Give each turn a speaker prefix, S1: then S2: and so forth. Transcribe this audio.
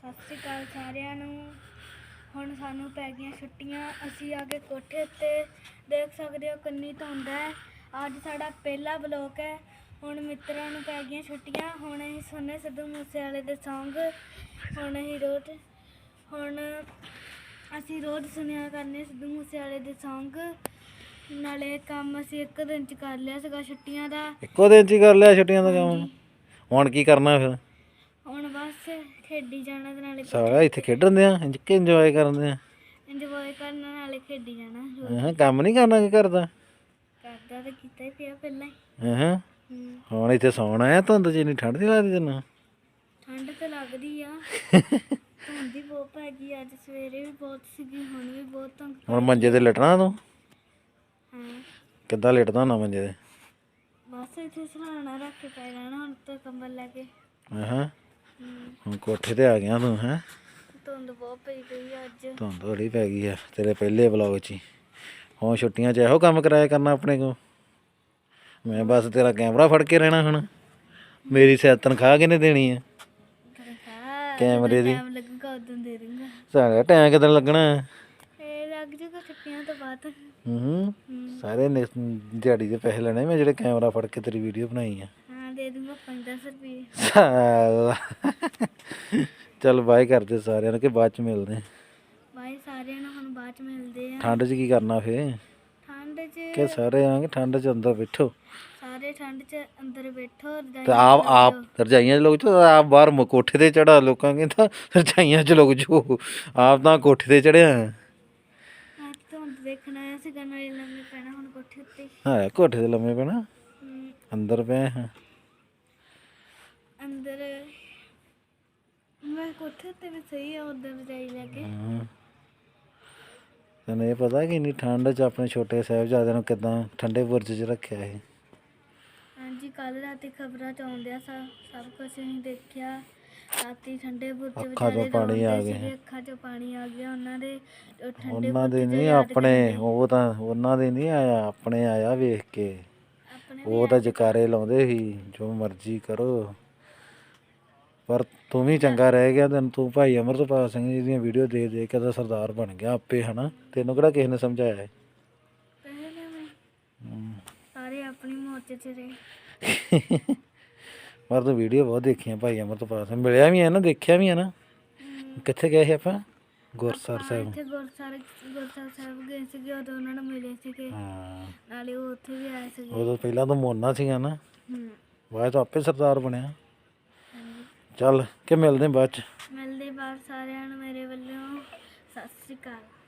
S1: ਸਤਿ ਸ਼੍ਰੀ ਅਕਾਲ ਸਾਰਿਆਂ ਨੂੰ। ਹੁਣ ਸਾਨੂੰ ਪੈ ਗਈਆਂ ਛੁੱਟੀਆਂ। ਅਸੀਂ ਆ ਕੇ ਕੋਠੇ ਉੱਤੇ ਦੇਖ ਸਕਦੇ ਹੋ ਕਿੰਨੀ ਧੁੰਦ ਹੈ। ਅੱਜ ਸਾਡਾ ਪਹਿਲਾ ਬਲੋਕ ਹੈ। ਹੁਣ ਮਿੱਤਰਾਂ ਨੂੰ ਪੈ ਗਈਆਂ ਛੁੱਟੀਆਂ। ਹੁਣ ਅਸੀਂ ਸੁਣਨੇ ਸਿੱਧੂ ਮੂਸੇਵਾਲੇ ਦੇ Song ਹੁਣ ਅਸੀਂ ਰੋਜ਼ ਹੁਣ ਅਸੀਂ ਰੋਜ਼ ਸੁਣਿਆ ਕਰਨੇ ਸਿੱਧੂ ਮੂਸੇਵਾਲੇ ਦੇ Song ਨਾਲੇ ਕੰਮ ਅਸੀਂ ਇੱਕ ਦਿਨ ਚ ਕਰ ਲਿਆ ਸੀਗਾ ਛੁੱਟੀਆਂ ਦਾ।
S2: ਇੱਕੋ ਦਿਨ ਚ ਹੀ ਕਰ ਲਿਆ ਛੁੱਟੀਆਂ ਦਾ ਕੰਮ? ਹੁਣ ਕੀ ਕਰਨਾ ਫਿਰ?
S1: ਖੇਡੀ ਜਾਣਾ ਤੇ ਨਾਲੇ
S2: ਸਾਰਾ ਇੱਥੇ ਖੇਡਣ ਦੇ ਆ ਇੰਜ ਕਿ ਇੰਜੋਏ ਕਰਨ ਦੇ ਆ?
S1: ਇੰਜੋਏ ਕਰਨ ਨਾਲੇ ਖੇਡੀ ਜਾਣਾ
S2: ਹਾਂ ਕੰਮ ਨਹੀਂ ਕਰਨਾ ਕੀ ਕਰਦਾ
S1: ਕਰਦਾ ਤਾਂ ਕੀਤਾ ਹੀ ਪਿਆ ਪਹਿਲਾਂ ਹੀ।
S2: ਹਾਂ? ਹੁਣ ਇੱਥੇ ਸੌਣ ਆਇਆ ਧੁੰਦ ਚ ਇੰਨੀ ਠੰਡ ਨਹੀਂ ਲੱਗਦੀ ਤੈਨੂੰ?
S1: ਠੰਡ ਤਾਂ ਲੱਗਦੀ ਆ। ਧੁੰਦ ਵੀ ਬਹੁਤ ਪੈ ਗਈ ਅੱਜ ਸਵੇਰੇ ਵੀ ਬਹੁਤ ਸੀਗੀ ਹੁਣ ਵੀ ਬਹੁਤ ਧੁੰਦ
S2: ਹੁਣ ਮੰਜੇ ਤੇ ਲਟਣਾ ਤੂੰ?
S1: ਹਾਂ।
S2: ਕਿੱਦਾਂ ਲਟਦਾ ਹੁੰਦਾ ਮੰਜੇ ਤੇ?
S1: ਬਸ ਇੱਥੇ ਸਹਾਣਾ ਰੱਖ ਕੇ ਪੈ ਜਾਣਾ ਹੁਣ ਤਾਂ ਕੰਬਲ ਲੈ ਕੇ।
S2: ਹਾਂ? ਹੁਣ ਕੋਠੇ ਤੇ ਆ ਗਿਆ ਤੂੰ ਹੈ?
S1: ਧੁੰਦ ਬਹੁਤ ਪਈ ਗਈ ਅੱਜ।
S2: ਧੁੰਦ ਬੜੀ ਪੈ ਗਈ ਆ ਤੇਰੇ ਪਹਿਲੇ ਵਲੌਗ 'ਚ ਹੀ। ਹੁਣ ਛੁੱਟੀਆਂ 'ਚ ਇਹੋ ਕੰਮ ਕਰਾਇਆ ਕਰਨਾ ਆਪਣੇ ਕੋ ਮੈਂ ਬਸ ਤੇਰਾ ਕੈਮਰਾ ਫੜ ਕੇ ਰਹਿਣਾ ਹੁਣ। ਮੇਰੀ ਸਿਰ ਤਨਖਾਹ ਕਿਹਨੇ ਦੇਣੀ ਆ? ਕੈਮਰੇ ਦੀ।
S1: ਟਾਈਮ ਲੱਗੂਗਾ ਉਦੋਂ ਦੇ ਦੂੰਗਾ
S2: ਸਾਡਾ ਟਾਈਮ ਕਿਦਾਂ ਲੱਗਣਾ?
S1: ਇਹ ਲੱਗ ਜੂਗਾ ਛੁੱਟੀਆਂ ਤੋਂ ਬਾਅਦ।
S2: ਹੂੰ ਸਾਰੇ ਨੇ ਦਿਹਾੜੀ ਦੇ ਪੈਸੇ ਲੈਣੇ ਮੈਂ ਜਿਹੜੇ ਕੈਮਰਾ ਫੜ ਕੇ ਤੇਰੀ ਵੀਡੀਓ ਬਣਾਈ ਆ।
S1: ਦੇ ਦੂੰਗਾ 5-10 ਰੁਪਏ।
S2: ਸਾਲਾ। ਚੱਲ ਬਾਏ ਕਰਦੇ ਸਾਰਿਆਂ ਨੂੰ ਕਿ ਬਾਅਦ ਚ ਮਿਲਦੇ ਆ।
S1: ਬਾਈ ਸਾਰਿਆਂ ਨੂੰ ਹੁਣ ਬਾਅਦ ਚ ਮਿਲਦੇ ਆ।
S2: ਠੰਡ 'ਚ ਕੀ ਕਰਨਾ ਫੇ?
S1: ਠੰਡ 'ਚ
S2: ਕਿ ਸਾਰੇ ਆਂਗੇ ਠੰਡ 'ਚ ਅੰਦਰ ਬੈਠੋ।
S1: ਸਾਰੇ ਠੰਡ 'ਚ ਅੰਦਰ ਬੈਠੋ ਰਜਾਈ
S2: ਤੇ ਆਪ ਆਪ ਰਜਾਈਆਂ 'ਚ ਲੋਕ ਜੋ ਆਪ ਬਾਹਰ ਮ- ਕੋਠੇ ਤੇ ਚੜਾ ਲੋਕਾਂ ਕਹਿੰਦਾ ਰਜਾਈਆਂ 'ਚ ਲੋਕ ਜੋ। ਆਪ ਤਾਂ ਕੋਠੇ ਤੇ ਚੜਿਆ
S1: ਅੱਜ ਧੁੰਦ ਦੇਖਣ ਆਇਆ ਸੀਗਾ ਨਾਲੇ ਲੰਮੇ ਪੈਣਾ ਹੁਣ ਕੋਠੇ ਉੱਤੇ।
S2: ਹਾਂ ਕੋਠੇ ਤੇ ਲੰਮੇ ਪੈਣਾ।
S1: ਹਮ,
S2: ਅੰਦਰ ਪਏ ਹਾਂ
S1: ਅੰਦਰ ਮੈਂ ਕੋਠੇ ਉੱਤੇ ਵੀ ਸਹੀ ਆ ਉਧਰ ਰਜਾਈ ਲੈ ਕੇ
S2: ਹਾਂ। ਤੈਨੂੰ ਇਹ ਪਤਾ ਕਿ ਇੰਨੀ ਠੰਡ 'ਚ ਆਪਣੇ ਛੋਟੇ ਸਾਹਿਬਜ਼ਾਦਿਆਂ ਨੂੰ ਕਿਦਾਂ ਠੰਡੇ ਬੁਰਜ 'ਚ ਰੱਖਿਆ ਸੀ
S1: ਹਾਂਜੀ ਕੱਲ ਰਾਤੀ ਖਬਰਾਂ 'ਚ ਆਉਂਦਿਆ ਸਭ ਸਭ ਕੁਝ ਅਸੀਂ ਦੇਖਿਆ ਰਾਤੀ ਠੰਡੇ ਬੁਰਜ
S2: ਅੱਖਾਂ 'ਚੋਂ
S1: ਵਿਚਾਰੇ
S2: ਪਾਣੀ ਆ
S1: ਰੋਂਦੇ
S2: ਗਿਆ।
S1: ਸੀਗੇ, ਅੱਖਾਂ 'ਚੋਂ ਪਾਣੀ ਆ ਗਿਆ ਉਹਨਾਂ ਦੇ ਉਹ ਠੰਡੇ
S2: ਉਹਨਾਂ ਦੇ
S1: ਬੁਰਜ 'ਚ
S2: ਨਹੀਂ
S1: ਯਾਦ
S2: ਆਪਣੇ
S1: ਕਰਦੇ।
S2: ਉਹ ਤਾਂ ਉਹਨਾਂ ਦੇ ਨਹੀਂ ਆਇਆ ਆਪਣੇ ਆਇਆ ਵੇਖ ਕੇ
S1: ਆਪਣੇ
S2: ਉਹ ਤਾਂ ਜਕਾਰੇ ਲਾਉਂਦੇ ਸੀ ਜੋ ਮਰਜ਼ੀ ਕਰੋ ਪਰ ਤੂੰ ਵੀ ਚੰਗਾ ਰਹਿ ਗਿਆ ਤੈਨੂੰ ਤੂੰ ਭਾਈ ਅਮਰਤਪਾਲ ਸਿੰਘ ਜੀ ਦੀਆਂ ਵੀਡੀਓ ਦੇਖ ਦੇਖ ਕੇ ਤਾਂ ਸਰਦਾਰ ਬਣ ਗਿਆ ਆਪੇ ਹਨਾ? ਤੈਨੂੰ ਕਿਹੜਾ ਕਿਸੇ ਨੇ ਸਮਝਾਇਆ ਹੈ
S1: ਪਹਿਲੇ ਮੈਂ
S2: ਹਮ।
S1: ਸਾਰੇ ਆਪਣੀ ਮੌਤ 'ਚ ਰਹੇ।
S2: ਪਰ ਤੂੰ ਵੀਡੀਓ ਬਹੁਤ ਦੇਖੀਆਂ ਭਾਈ ਅਮਰਤਪਾਲ ਸਿੰਘ। ਮਿਲਿਆ ਵੀ ਹੈ ਨਾ ਦੇਖਿਆ ਵੀ ਹੈ ਨਾ? ਕਿੱਥੇ ਗਏ ਸੀ ਆਪਾਂ? ਗੁਰਸਰ ਸਾਹਿਬ।
S1: ਇੱਥੇ ਗੁਰਸਰ ਗੁਰਸਰ ਸਾਹਿਬ ਗਏ ਸੀਗੇ ਉਦੋਂ ਉਹਨਾਂ ਨੂੰ ਮਿਲੇ ਸੀਗੇ।
S2: ਹਾਂ।
S1: ਨਾਲੇ ਉਹ ਉੱਥੇ ਵੀ ਆਏ ਸੀਗੇ।
S2: ਉਦੋਂ ਪਹਿਲਾਂ ਤਾਂ ਮੋਨਾ ਸੀਗਾ ਨਾ।
S1: ਹੂੰ।
S2: ਬਾਅਦ 'ਚ ਆਪੇ ਸਰਦਾਰ ਬਣਿਆ। ਚੱਲ ਕਿ ਮਿਲਦੇ ਬਾਅਦ ਚ?
S1: ਮਿਲਦੇ ਬਾਅਦ ਸਾਰਿਆਂ ਨੂੰ ਮੇਰੇ ਵੱਲੋਂ ਸਤਿ ਸ਼੍ਰੀ ਅਕਾਲ।